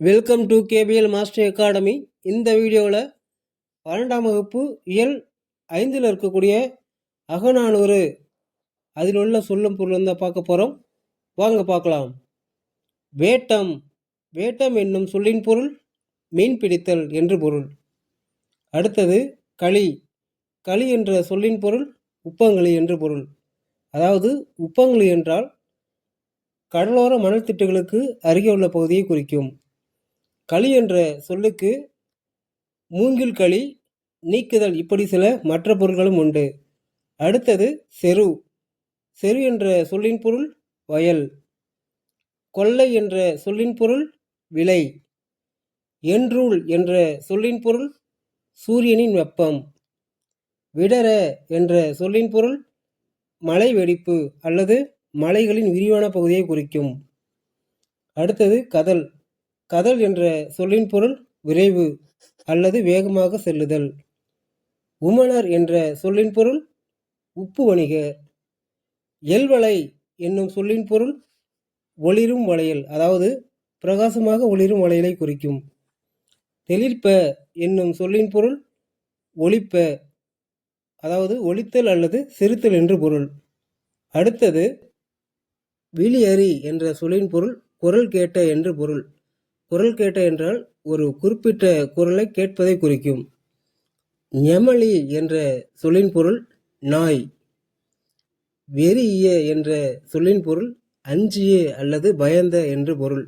Welcome to KPL master academy இந்த வீடியோவில் பன்னெண்டாம் வகுப்பு இயல் ஐந்தில் இருக்கக்கூடிய அகநானூறு அதில் உள்ள சொல்லும் பொருள் தான் பார்க்க போகிறோம் வாங்க பார்க்கலாம். வேட்டம். வேட்டம் என்னும் சொல்லின் பொருள் மீன் பிடித்தல் என்று பொருள். அடுத்தது களி. களி என்ற சொல்லின் பொருள் உப்பங்களி என்று பொருள். அதாவது உப்பங்களி என்றால் கடலோர மணல் திட்டுகளுக்கு அருகே உள்ள பகுதியை குறிக்கும். களி என்ற சொல்லுக்கு மூங்கில் களி நீக்குதல் இப்படி சில மற்ற பொருள்களும் உண்டு. அடுத்தது செரு. செரு என்ற சொல்லின் பொருள் வயல். கொள்ளை என்ற சொல்லின் பொருள் விலை. என்றூள் என்ற சொல்லின் பொருள் சூரியனின் வெப்பம். விடர என்ற சொல்லின் பொருள் மலை வெடிப்பு அல்லது மலைகளின் விரிவான பகுதியை குறிக்கும். அடுத்தது கதல். கதல் என்ற சொல்லின் பொருள் விரைவு அல்லது வேகமாக செல்லுதல். உமனர் என்ற சொல்லின் பொருள் உப்பு வணிக. எல்வளை என்னும் சொல்லின் பொருள் ஒளிரும் வளையல் அதாவது பிரகாசமாக ஒளிரும் வளையலை குறிக்கும். தெளிர்ப்ப என்னும் சொல்லின் பொருள் ஒளிப்ப அதாவது ஒளித்தல் அல்லது சிரித்தல் என்று பொருள். அடுத்தது விழியறி என்ற சொல்லின் பொருள் குரல் கேட்ட என்று பொருள். குரல் கேட்ட என்றால் ஒரு குறிப்பிட்ட குரலை கேட்பதை குறிக்கும். நெமலி என்ற சொல்லின் பொருள் நாய். வெறிய என்ற சொல்லின் பொருள் அஞ்சிய அல்லது பயந்த என்று பொருள்.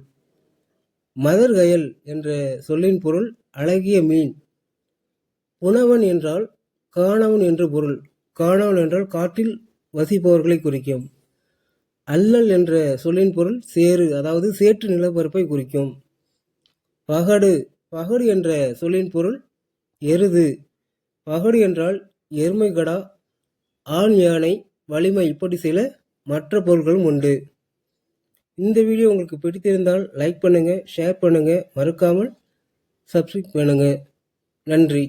மதர்கயல் என்ற சொல்லின் பொருள் அழகிய மீன். புனவன் என்றால் காணவன் என்று பொருள். காணவன் என்றால் காட்டில் வசிப்பவர்களை குறிக்கும். அல்லல் என்ற சொல்லின் பொருள் சேறு அதாவது சேற்று நிலப்பரப்பை குறிக்கும். பகடு பகடு என்ற சொல்லின் பொருள் எருது. பகடு என்றால் எருமைகடா ஆண் யானை வலிமை இப்படி சில மற்ற பொருட்களும் உண்டு. இந்த வீடியோ உங்களுக்கு பிடித்திருந்தால் லைக் பண்ணுங்கள் ஷேர் பண்ணுங்கள் மறக்காமல் சப்ஸ்கிரைப் பண்ணுங்கள் நன்றி.